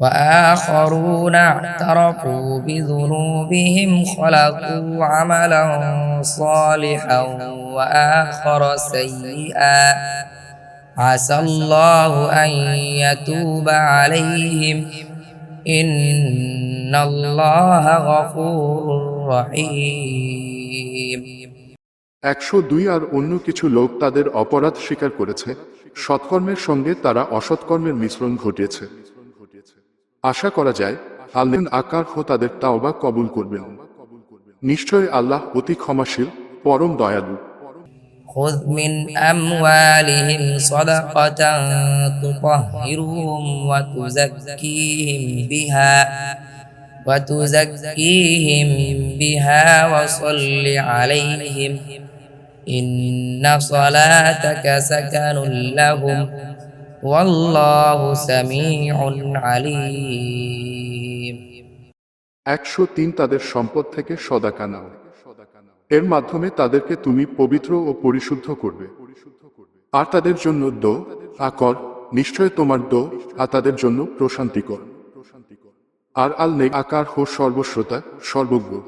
وآخرون اعترفوا بذنوبهم خلقوا عملا صالحا وآخر سيئا عسى الله أن يتوب عليهم إن الله غفور رحيم একশো দুই আর অন্য কিছু লোক তাদের অপরাধ স্বীকার করেছে সৎকর্মের সঙ্গে তারা অসৎকর্মের মিশ্রণ ঘটিয়েছে আশা করা যায় আল্লেন আকার হো তাদের তাওবা কবুল করবেন নিশ্চয় আল্লাহ অতি ক্ষমাশীল পরম দয়ালু خذ من أموالهم صدقة تطهرهم وتزكيهم بها وتزكيهم بها وصل عليهم إن صلاتك سكن لهم একশো তিন তাদের সম্পদ থেকে সদাকা নাও। এর মাধ্যমে তাদেরকে তুমি পবিত্র ও পরিশুদ্ধ করবে। আর তাদের জন্য দো আকর নিশ্চয় তোমার দো, আর তাদের জন্য প্রশান্তিকর। আর আল নেক আকার হো সর্বশ্রোতা, সর্বজ্ঞ।